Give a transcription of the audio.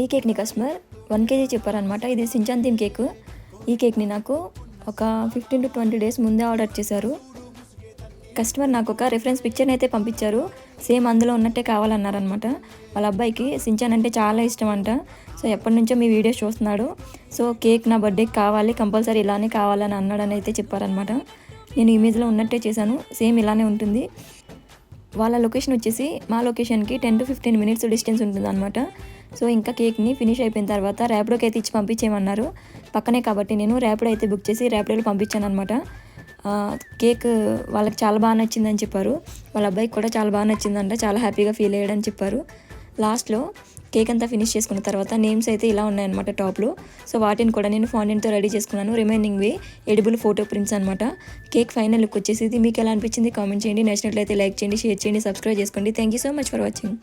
ఈ కేక్ని customer one KG చెప్పారనమాట ఇది సించాన్ థీమ్ కేక్. ఈ కేక్ని నాకు ఒక ఫిఫ్టీన్ టు ట్వంటీ డేస్ ముందే ఆర్డర్ చేశారు. కస్టమర్ నాకు ఒక రిఫరెన్స్ పిక్చర్ని అయితే పంపించారు. సేమ్ అందులో ఉన్నట్టే కావాలన్నారనమాట వాళ్ళ అబ్బాయికి సించాన్ అంటే చాలా ఇష్టం అంట సో ఎప్పటి నుంచో మీ వీడియోస్ చూస్తున్నాడు. సో కేక్ నా బర్త్డేకి కావాలి కంపల్సరీ ఇలానే కావాలని అన్నాడని అయితే చెప్పారనమాట నేను ఇమేజ్లో ఉన్నట్టే చేశాను. సేమ్ ఇలానే ఉంటుంది. వాళ్ళ లొకేషన్ వచ్చేసి మా లొకేషన్కి ten to fifteen minutes distance ఉంటుంది అనమాట సో ఇంకా కేక్ని ఫినిష్ అయిపోయిన తర్వాత ర్యాపిడోకి అయితే ఇచ్చి పంపించేయమన్నారు. పక్కనే కాబట్టి నేను ర్యాపిడో అయితే బుక్ చేసి ర్యాపిడోలో పంపించాను అనమాట కేక్ వాళ్ళకి చాలా బాగా నచ్చిందని చెప్పారు. వాళ్ళ అబ్బాయికి కూడా చాలా బాగా నచ్చిందంట చాలా హ్యాపీగా ఫీల్ అయ్యాడని చెప్పారు. లాస్ట్లో కేక్ అంతా ఫినిష్ చేసుకున్న తర్వాత నేమ్స్ అయితే ఇలా ఉన్నాయన్నమాట టాప్లో. సో వాటిని కూడా నేను ఫాండెంట్తో రెడీ చేసుకున్నాను. Remaining way edible photo prints అనమాట కేక్ ఫైనల్ లుక్ వచ్చేసి మీకు ఎలా అనిపించింది కామెంట్ చేయండి. నచ్చినట్లయితే లైక్ చేయండి షేర్ చేయండి సబ్స్క్రైబ్ చేసుకోండి. Thank you so much for watching.